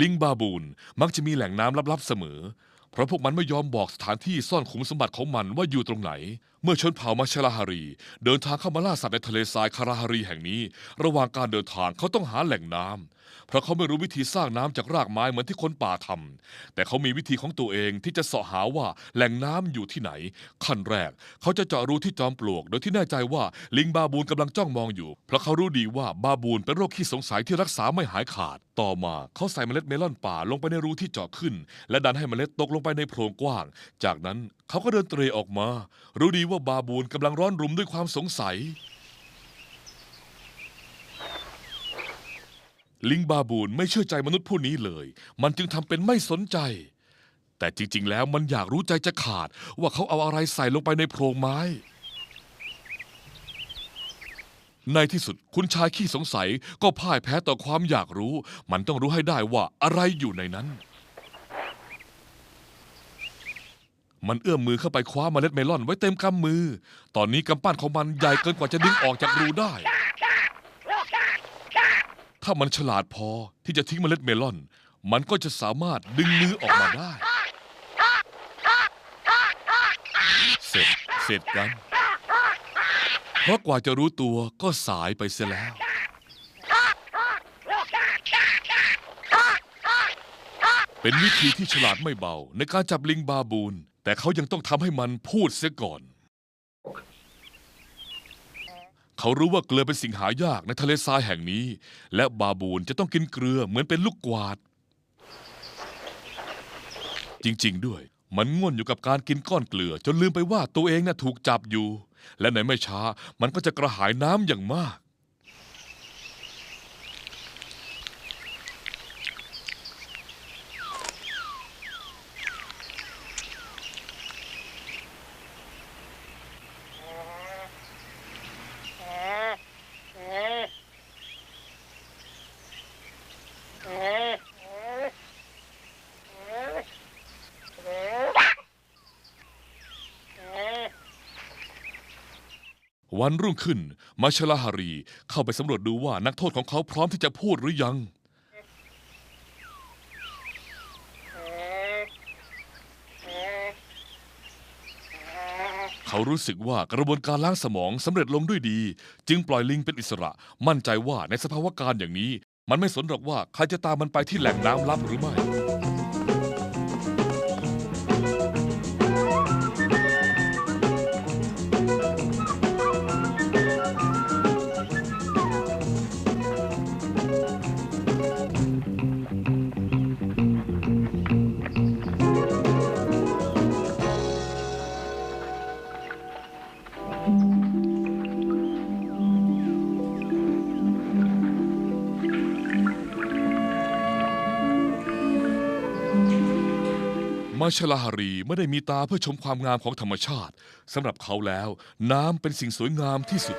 ลิงบาบูนมักจะมีแหล่งน้ำลับๆเสมอ เพราะพวกมันไม่ยอมบอกสถานที่ซ่อนขุมสมบัติของมันว่าอยู่ตรงไหนเมื่อชนเผ่ามาชลาฮารี เดินทางเข้ามาล่าสัตว์ในทะเลทรายคาราฮารีแห่งนี้ ระหว่างการเดินทางเขาต้องหาแหล่งน้ำเพราะเขาไม่รู้วิธีสร้างน้ำจากรากไม้เหมือนที่คนป่าทำแต่เขามีวิธีของตัวเองที่จะเสาะหาว่าแหล่งน้ำอยู่ที่ไหน ขั้นแรก เขาจะเจาะรูที่จอมปลวก โดยที่แน่ใจว่าลิงบาบูนกำลังจ้องมองอยู่ เพราะเขารู้ดีว่าบาบูนเป็นโรคขี้สงสัยที่รักษาไม่หายขาด ต่อมาเขาใส่เมล็ดเมลอนป่าลงไปในรูที่เจาะขึ้น และดันให้เมล็ดตกลงไปในโพรงกว้าง จากนั้นเขาก็เดินเตรออกมา รู้ดีว่าบาบูนกำลังร้อนรุมด้วยความสงสัย ลิงบาบูนไม่เชื่อใจมนุษย์ผู้นี้เลย มันจึงทำเป็นไม่สนใจ แต่จริง ๆ แล้วมันอยากรู้ใจจะขาด ว่าเขาเอาอะไรใส่ลงไปในโพรงไม้ ในที่สุดคุณชายขี้สงสัยก็พ่ายแพ้ต่อความอยากรู้ มันต้องรู้ให้ได้ว่าอะไรอยู่ในนั้น มันเอื้อมมือเข้าไปคว้าเมล็ดเมลอนไว้เต็มกำมือ ตอนนี้กำปั้นของมันใหญ่เกินกว่าจะดึงออกจากรูได้ ถ้ามันฉลาดพอที่จะทิ้งเมล็ดเมลอน มันก็จะสามารถดึงมือออกมาได้ เสร็จเสร็จกัน เพราะกว่าจะรู้ตัวก็สายไปเสียแล้วเป็นวิธีที่ฉลาดไม่เบาในการจับลิงบาบูน แต่เขายังต้องทำให้มันพูดเสียก่อน เขารู้ว่าเกลือเป็นสิ่งหายากในทะเลทรายแห่งนี้ และบาบูนจะต้องกินเกลือเหมือนเป็นลูกกวาด จริงๆด้วย มันง่วนอยู่กับการกินก้อนเกลือ จนลืมไปว่าตัวเองน่ะถูกจับอยู่ และในไม่ช้ามันก็จะกระหายน้ำอย่างมาก วันรุ่งขึ้น มาชลาฮารีเข้าไปสำรวจดูว่านักโทษของเขาพร้อมที่จะพูดหรือยัง เขารู้สึกว่ากระบวนการล้างสมองสำเร็จลงด้วยดี จึงปล่อยลิงเป็นอิสระ มั่นใจว่าในสภาวะการอย่างนี้ มันไม่สนหรอกว่าใครจะตามมันไปที่แหล่งน้ำลับหรือไม่ มาชลาฮารีไม่ได้มีตาเพื่อชมความงามของธรรมชาติสำหรับเขาแล้ว น้ำเป็นสิ่งสวยงามที่สุด